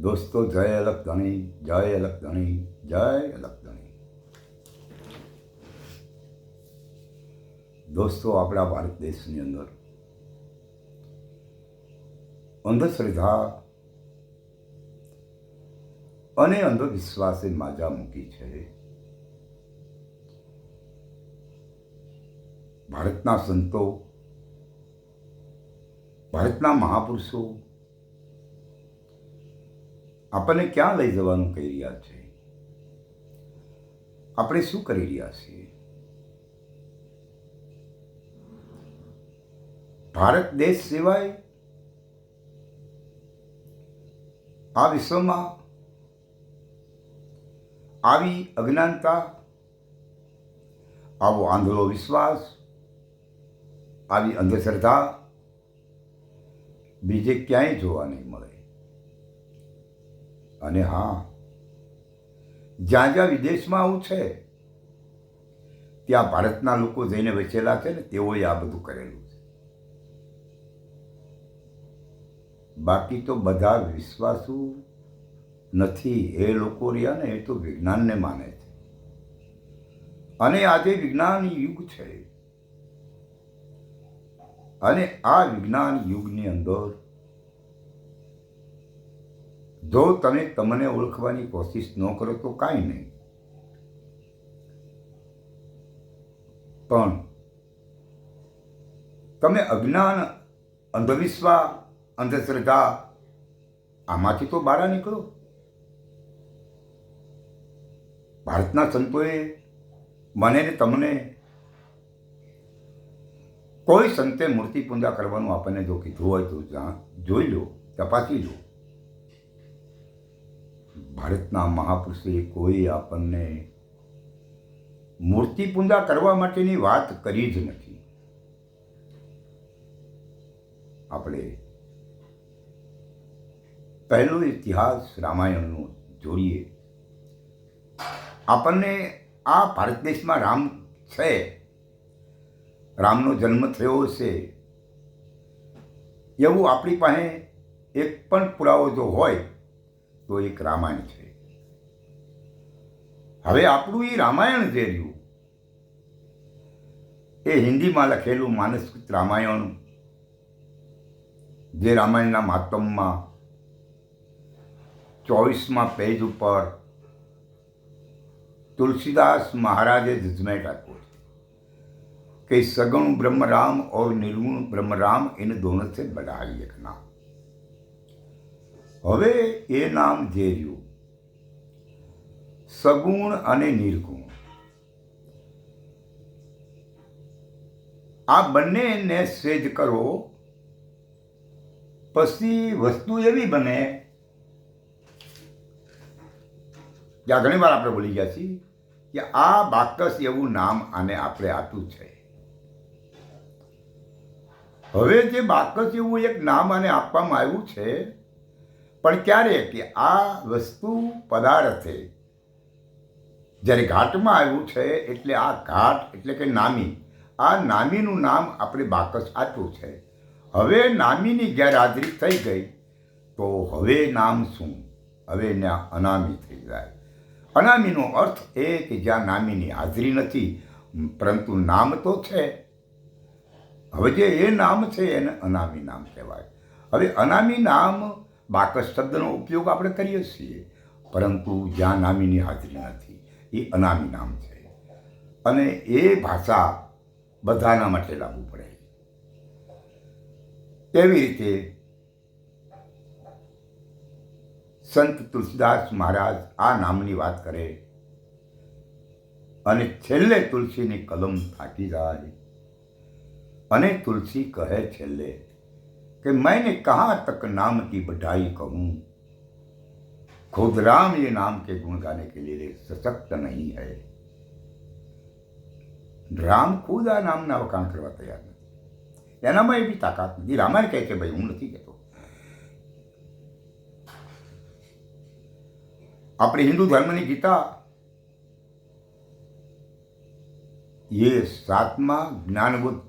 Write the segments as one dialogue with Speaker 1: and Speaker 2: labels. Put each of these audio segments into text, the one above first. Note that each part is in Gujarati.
Speaker 1: દોસ્તો, જય અલગ ધણી, જય અલગ ધણી, જય અલગ ધણી. દોસ્તો, આપણા ભારત દેશની અંદર અંધશ્રદ્ધા અને અંધવિશ્વાસે માજા મૂકી છે. ભારતના સંતો, ભારતના મહાપુરુષો આપણને ક્યાં લઈ જવાનું કહી રહ્યા છે? આપણે શું કરી રહ્યા છીએ? ભારત દેશ સિવાય આ વિશ્વમાં આવી અજ્ઞાનતા, આવો આંધળો વિશ્વાસ, આવી અંધશ્રદ્ધા બીજે ક્યાંય જોવા નહીં મળે. અને હા જ્યાં જ્યાં વિદેશમાં આવું છે, ત્યાં ભારતના લોકો જઈને વસેલા છે ને તેઓએ આ બધું કરેલું છે. બાકી તો બધા વિશ્વાસુ નથી. એ લોકો રહ્યા ને એ તો વિજ્ઞાનને માને છે. અને આજે વિજ્ઞાન યુગ છે, અને આ વિજ્ઞાન યુગની અંદર જો તમે તમને ઓળખવાની કોશિશ ન કરો તો કાંઈ નહીં. પણ તમે અજ્ઞાન, અંધવિશ્વાસ, અંધશ્રદ્ધા આમાંથી તો બહાર નીકળો. ભારતના સંતોએ મને ને તમને કોઈ સંતે મૂર્તિ પૂજા કરવાનું આપણને જો કીધું હોય તો જોઈ લો, તપાસી લો. ભારતના મહાપુરુષે કોઈ આપણને મૂર્તિ પૂજા કરવા માટેની વાત કરી જ નથી. આપણે પહેલો ઇતિહાસ રામાયણનો જોડીએ. આપણને આ ભારત દેશમાં રામ છે. રામનો જન્મ થયો છે એવું આપણી પાસે એક પણ પુરાવો જો હોય તો એક રામાયણ છે. હવે આપણું એ રામાયણ જે રહ્યું, એ હિન્દીમાં લખેલું માનસ્કૃત રામાયણ, જે રામાયણના માતમમાં ચોવીસમાં પેજ ઉપર તુલસીદાસ મહારાજે જજમેન્ટ આપ્યો છે કે સગુણ બ્રહ્મરામ ઓર નિર્ગુણ બ્રહ્મરામ એને દોનો સે બડા નામ. હવે એ નામ જે રહ્યું સગુણ અને નિર્ગુણ. આ બંનેને સેજ કરો. પછી વસ્તુ એવી બને. જ્યાં ઘણી વાર આપણે બોલી ગયા છીએ કે આ બાકસ એવું નામ આને આપણે આપ્યું છે. હવે જે બાકસ એવું એક નામ આને આપવામાં આવ્યું છે પણ ક્યારે કે આ વસ્તુ પદાર્થે જ્યારે ઘાટમાં આવ્યું છે, એટલે આ ઘાટ એટલે કે નામી. આ નામીનું નામ આપણે બાકસ આપ્યું છે. હવે નામીની ગેરહાજરી થઈ ગઈ. તો હવે નામ શું? હવે અનામી થઈ જાય. અનામીનો અર્થ એ કે જ્યાં નામીની હાજરી નથી, પરંતુ નામ તો છે. હવે જે એ નામ છે, એને અનામી નામ કહેવાય. હવે અનામી નામ બાકસ શબ્દનો ઉપયોગ આપણે કરીએ છીએ. પરંતુ જ્યાં નામીની હાજરી નથી એ અનામી નામ છે. અને એ ભાષા બધાના માટે લાગુ પડે. તેવી રીતે સંત તુલસીદાસ મહારાજ આ નામની વાત કરે. અને છેલ્લે તુલસીની કલમ થાકી જાય. અને તુલસી કહે છેલ્લે कि मैंने कहाँ तक नाम की बढ़ाई कहूँ खुद राम ये नाम के गुण गाने के लिए सशक्त नहीं है રામ ખુદ આ નામના વખાણ કરવા તૈયાર નથી એનામાં એવી તાકાત નથી રામાયણ કહે છે ભાઈ હું નથી કહેતો આપણે હિન્દુ ધર્મની ગીતા એ સાતમા જ્ઞાનબુદ્ધ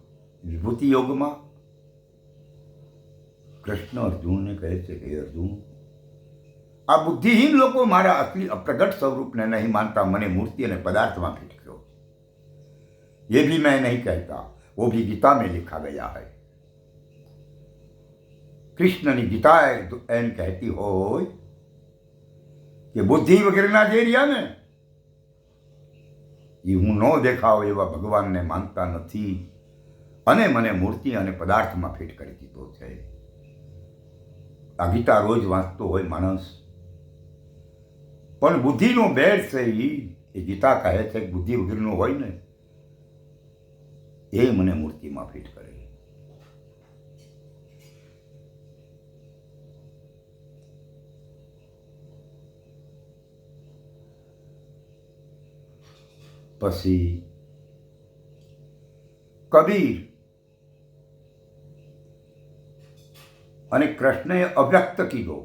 Speaker 1: વિભૂતિ યોગમાં કૃષ્ણ અર્જુનને કહે છે કે અર્જુન, આ બુદ્ધિહીન લોકો મારા અસલી અપ્રગટ સ્વરૂપને નહીં માનતા, મને મૂર્તિ અને પદાર્થમાં ફેંક્યો. એ ભી મેં નહીં કહેતા वो भी गीता में लिखा गया है કૃષ્ણની ગીતા એમ કહેતી હોય કે બુદ્ધિ વગેરેના જે રહ્યા ને એ હું ન દેખાવ એવા ભગવાનને માનતા નથી અને મને મૂર્તિ અને પદાર્થમાં ફિટ કરી દીધો છે. આ ગીતા રોજ વાંચતો હોય માણસ. પણ બુદ્ધિનો બેડ છે એ ગીતા કહે છે બુદ્ધિ વગેરેનો હોય ને, એ મને મૂર્તિમાં ફિટ કરે. પછી કબીર અને કૃષ્ણએ અવ્યક્ત કીધો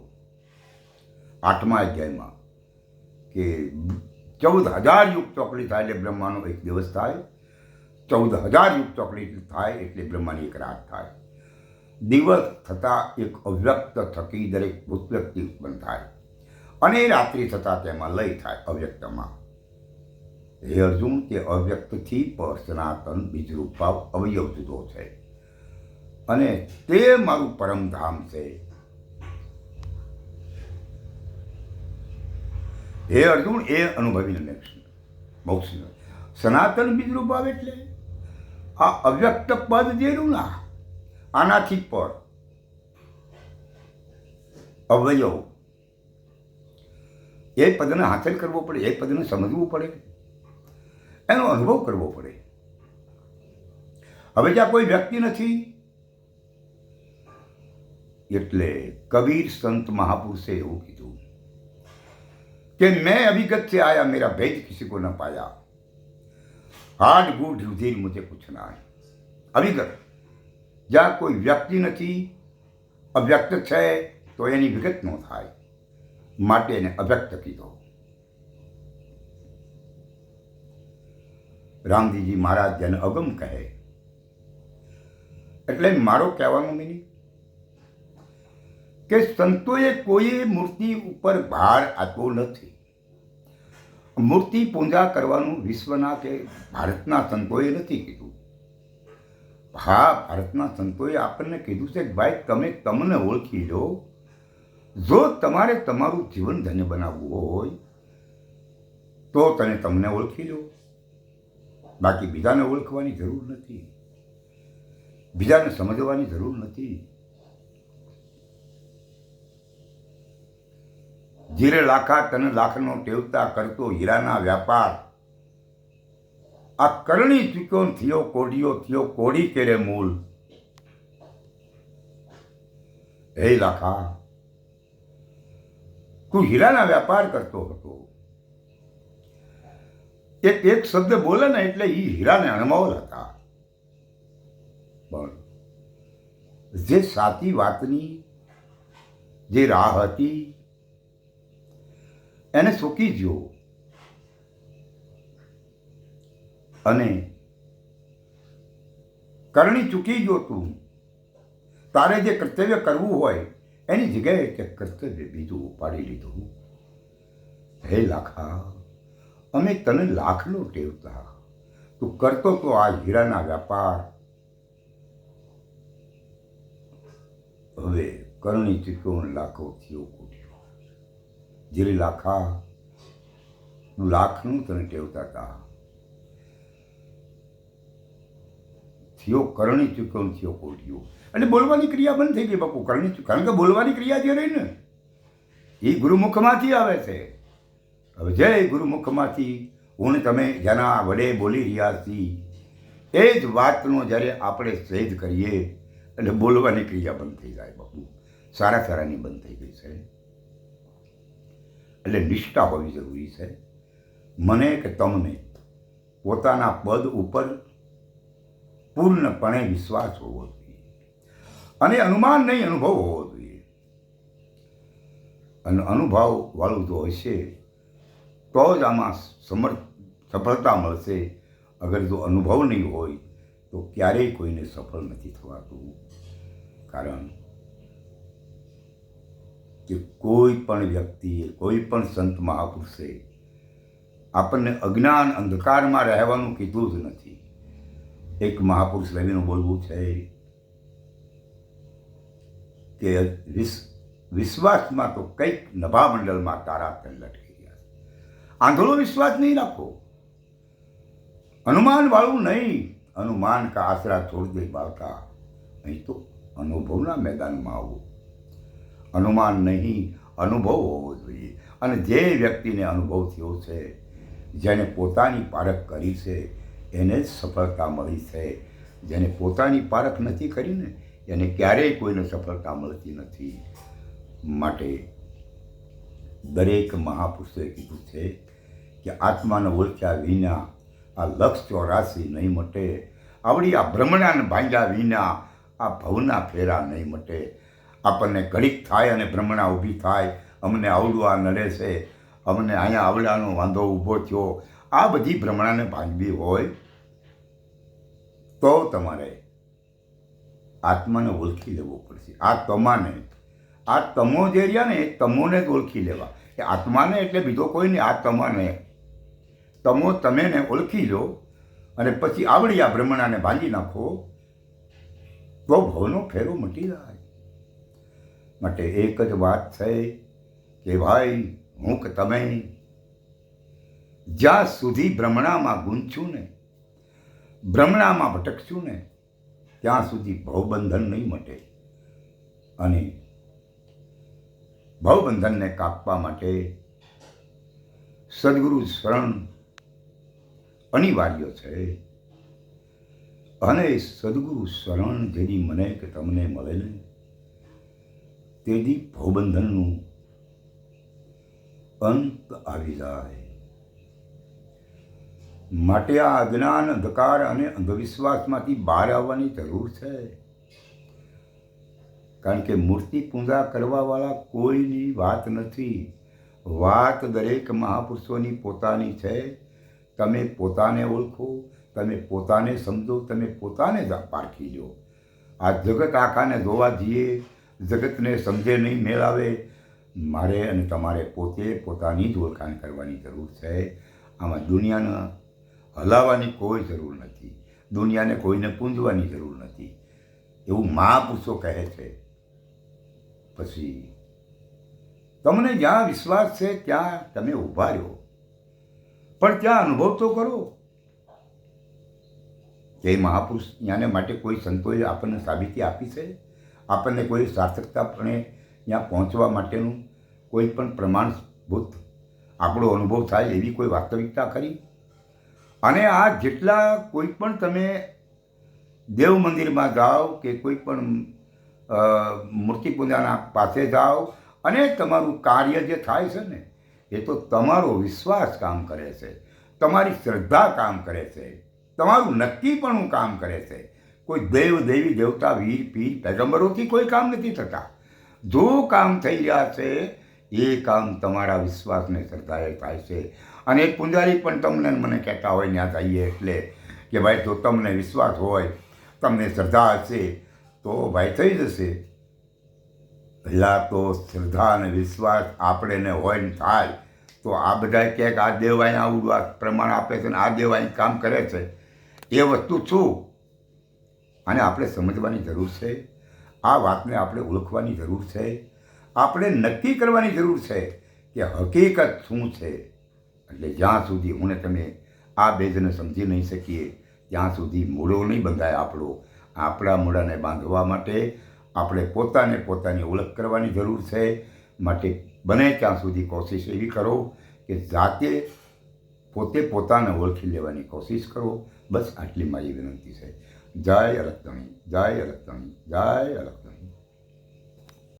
Speaker 1: આઠમા અધ્યાયમાં કે ચૌદ હજાર યુગ ચોકડી થાય એટલે બ્રહ્માનો એક દિવસ થાય. ચૌદ હજાર યુગ ચોકડી થાય એટલે બ્રહ્માની એક રાત થાય. દિવસ થતાં એક અવ્યક્ત થકી દરેક ભૂત વ્યક્તિ ઉત્પન્ન થાય. અને રાત્રિ થતાં તેમાં લય થાય અવ્યક્તમાં હે અર્જુન, તે અવ્યક્તથી પર સનાતન બીજરૂપ ભાવ અવયવ જુદો છે. અને તે મારું પરમધામ છે. હે અર્જુન, એ અનુભવીને બહુ સુંદર. સનાતન બીજરૂપ ભાવ એટલે? આ અવ્યક્ત પદ જેનું ના, આનાથી પર અવયવ. એ પદને હાંસલ કરવો પડે, એ પદને સમજવું પડે. એનો અનુભવ કરવો પડે. હવે જ્યાં કોઈ વ્યક્તિ નથી એટલે કબીર સંત મહાપુરુષે એવું કીધું કે મેં અભિગત से आया मेरा भेद किसी को न पाया हाड गुड रुधिर मुझे पूछना है અભિગત જ્યાં કોઈ વ્યક્તિ નથી અવ્યક્ત છે તો એની વિગત ન થાય માટે એને અવ્યક્ત કીધો રામજીજી મહારાજ જેને અગમ કહે એટલે મારો કહેવાનો મિનિંગ કે સંતોએ કોઈ મૂર્તિ ઉપર ભાર આપ્યો નથી. મૂર્તિ પૂજા કરવાનું વિશ્વના કે ભારતના સંતોએ નથી કીધું. હા, ભારતના સંતોએ આપણને કીધું છે કે ભાઈ, તમે તમને ઓળખી લો. જો તમારે તમારું જીવન ધન્ય બનાવવું હોય, તો તમે તમને ઓળખી લો. બાકી બીજાને ઓળખવાની જરૂર નથી. બીજાને સમજવાની જરૂર નથી. જીરે લાખા તને લાખનો ટેવતા કરતો હીરાના વ્યાપાર. આ કરણી ચૂક્યો થયો કોડીઓ થયો, કોડી કેરે મૂલ. હે લાખા, તું હીરાના વ્યાપાર કરતો હતો. એક એક શબ્દ બોલે ને એટલે એ હીરાને અણમોલ હતા. પણ જે સાચી વાતની, જે રાહ હતી એને સૂકી ગયો અને કરણી ચૂકી ગયો તું. તારે જે કર્તવ્ય કરવું હોય, એની જગ્યાએ તે કર્તવ્ય બીજું ઉપાડી લીધું. હે લાખા, અમે તને લાખનો ટેવતા. તું કરતો તો આ હીરાના વ્યાપાર. હવે કરણી ચૂક્યો લાખો થયો જેરી લાખા નું લાખનું તને ટેવતા હતા થયો કરણી ચૂક્યો થયો કોટ્યો એટલે બોલવાની ક્રિયા બંધ થઈ ગઈ બાપુ, કરણી કારણ કે બોલવાની ક્રિયા જે રહી ને, એ ગુરુમુખમાંથી આવે છે. હવે જય ગુરુમુખમાંથી, હું તમે જેના વડે બોલી રહ્યા છીએ એ જ વાતનો જ્યારે આપણે સહેજ કરીએ, એટલે બોલવાની ક્રિયા બંધ થઈ જાય બાપુ. સારા સારાની બંધ થઈ ગઈ છે. એટલે નિષ્ઠા હોવી જરૂરી છે. મને કે તમને પોતાના પદ ઉપર પૂર્ણપણે વિશ્વાસ હોવો જોઈએ. અને અનુમાન નહીં, અનુભવ હોવો જોઈએ. અને અનુભવવાળું તો જો હશે તો જ આમાં સમર્થ, સફળતા મળશે. અગર જો અનુભવ નહીં હોય તો ક્યારેય કોઈને સફળ નથી થવાતું. કારણ કે કોઈ પણ વ્યક્તિએ, કોઈ પણ સંત મહાપુરુષે આપણને અજ્ઞાન અંધકારમાં રહેવાનું કીધું જ નથી. એક મહાપુરુષ રવિનું બોલવું છે કે વિશ્વ વિશ્વાસમાં તો કંઈક નભામંડળમાં તારા તન લટકી ગયા આંધળો વિશ્વાસ નહીં રાખો. અનુમાન વાળું નહીં. અનુમાન કા આશરા છોડ દે બાળકા. અહીં તો અનુભવના મેદાનમાં આવું. અનુમાન નહીં, અનુભવ હોવો જોઈએ. અને જે વ્યક્તિને અનુભવ થયો છે, જેને પોતાની પારખ કરી છે, એને જ સફળતા મળી છે. જેને પોતાની પારખ નથી કરીને એને ક્યારેય કોઈને સફળતા મળતી નથી. માટે દરેક મહાપુરુષોએ કીધું છે કે આત્માને ઓળખ્યા વિના આ લક્ષ ચોરાસી નહીં મટે. આવડી આ ભ્રમણાને ભાંગ્યા વિના આ ભવના ફેરા નહીં મટે. આપણને ઘડીક થાય અને ભ્રમણા ઊભી થાય. અમને આવડું આ નડે છે. અમને અહીંયા આવડાનો વાંધો ઊભો થયો. આ બધી ભ્રમણાને ભાંગવી હોય તો તમારે આત્માને ઓળખી લેવો પડશે. આ તમાને, આ તમો જે રહ્યા ને એ તમોને જ ઓળખી લેવા. એ આત્માને એટલે બીજો કોઈ નહીં, આ તમાને. તમો તમેને ઓળખી લો અને પછી આવડી આ ભ્રમણાને ભાંગી નાખો તો ભવનો ફેરો મટી જાય. માટે એક જ વાત છે કે ભાઈ, હું કે તમે? જ્યાં સુધી ભ્રમણામાં ગૂંચું ને ભ્રમણામાં ભટકશું ને, ત્યાં સુધી ભવબંધન નહીં મટે. અને ભવબંધનને કાપવા માટે સદગુરુ શરણ અનિવાર્ય છે. અને સદગુરુ શરણ જેની મને કે તમને મળે ને તેથી ભવબંધનનું અંત આવી જાય. માટે આ અજ્ઞાન, અંધકાર અને અંધવિશ્વાસમાંથી બહાર આવવાની જરૂર છે. કારણ કે મૂર્તિ પૂજા કરવાવાળા કોઈની વાત નથી. વાત દરેક મહાપુરુષોની પોતાની છે. તમે પોતાને ઓળખો, તમે પોતાને સમજો, તમે પોતાને જ પારખી લો આ જગત આખાને જોવા જઈએ જગતને સમજે નહીં, મેળાવે. મારે અને તમારે પોતે પોતાની જ ઓળખાણ કરવાની જરૂર છે. આમાં દુનિયાને હલાવવાની કોઈ જરૂર નથી. દુનિયાને કોઈને પૂંજવાની જરૂર નથી. એવું મહાપુરુષો કહે છે. પછી, તમને જ્યાં વિશ્વાસ છે, ત્યાં તમે ઊભા રહ્યો પણ ત્યાં અનુભવ તો કરો. તે મહાપુરુષ ત્યાંને માટે કોઈ સંતોએ આપણને સાબિતી આપી છે? આપણને કોઈ સાર્થકતાપણે ત્યાં પહોંચવા માટેનું કોઈ પણ પ્રમાણભૂત આપણો અનુભવ થાય એવી કોઈ વાસ્તવિકતા ખરી? અને આ જેટલા કોઈ પણ તમે દેવ મંદિરમાં જાઓ કે કોઈ પણ મૂર્તિ પૂજાના પાસે જાઓ અને તમારું કાર્ય જે થાય છે ને, એ તો તમારો વિશ્વાસ કામ કરે છે, તમારી શ્રદ્ધા કામ કરે છે, તમારું નક્કીપણું કામ કરે છે કોઈ દેવ દેવી દેવતા વીર પીર પેગમ્બરોથી કોઈ કામ નથી થતા. જો કામ થઈ રહ્યા છે, એ કામ તમારા વિશ્વાસને શ્રદ્ધાએ થાય છે. અને એક પૂંજારી પણ તમને મને કહેતા હોય ત્યાં જઈએ એટલે કે ભાઈ, જો તમને વિશ્વાસ હોય, તમને શ્રદ્ધા હશે, તો ભાઈ થઈ જશે. પહેલાં તો શ્રદ્ધા અને વિશ્વાસ આપણે ને હોય ને થાય, તો આ બધા કહે કે આ દેવ આવું પ્રમાણ આપે છે ને આ દેવ કામ કરે છે. એ વસ્તુ શું અને આપણે સમજવાની જરૂર છે. આ વાતને આપણે ઓળખવાની જરૂર છે. આપણે નક્કી કરવાની જરૂર છે કે હકીકત શું છે. એટલે જ્યાં સુધી હું તમે આ બેજને સમજી નહીં શકીએ, ત્યાં સુધી મૂળો નહીં બંધાય આપણો. આપણા મૂળાને બાંધવા માટે આપણે પોતાને પોતાની ઓળખ કરવાની જરૂર છે. માટે બને ત્યાં સુધી કોશિશ એવી કરો કે જાતે પોતે પોતાને ઓળખી લેવાની કોશિશ કરો. બસ આટલી મારી વિનંતી છે. જય અલગતણી જય અલગતણી જય અલગતણી